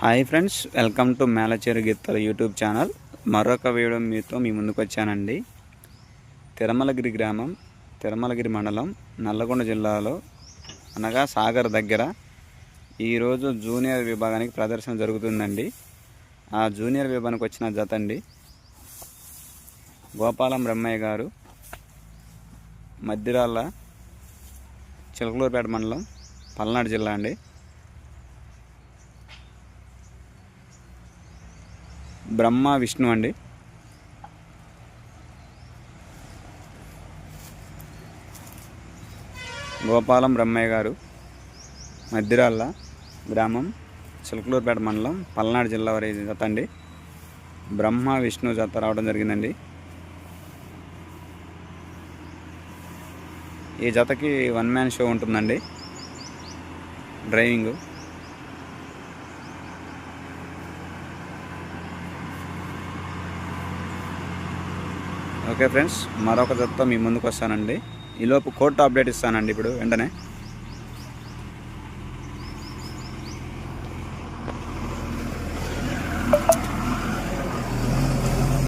Hi friends welcome to Melacheru గీతల YouTube channel. మరొక video మీతో మీ ముందుకు వచ్చానండి. తిరుమలగిరి గ్రామం తిరుమలగిరి మండలం నల్లగొండ జిల్లాలో అనగా సాగర్ దగ్గర ఈరోజు జూనియర్ విభాగానికి ప్రదర్శన జరుగుతుందండి. ఆ జూనియర్ విభాగానికి వచ్చిన జత అండి. గోపాలం బ్రహ్మయ్య గారు మద్దిరాల చిలకలూరుపేట మండలం పల్నాడు జిల్లా అండి. బ్రహ్మ విష్ణు అండి. గోపాలం బ్రహ్మయ్య గారు మద్దిరాళ్ళ గ్రామం చిలకలూరుపేట మండలం పల్నాడు జిల్లా వారి జత అండి. బ్రహ్మ విష్ణు జత రావడం జరిగిందండి. ఈ జతకి వన్ మ్యాన్ షో ఉంటుందండి. డ్రైవింగు. ఓకే ఫ్రెండ్స్ మరొక జతతో మీ ముందుకు వస్తానండి. ఈలోపు కోర్టు అప్డేట్ ఇస్తానండి ఇప్పుడు వెంటనే.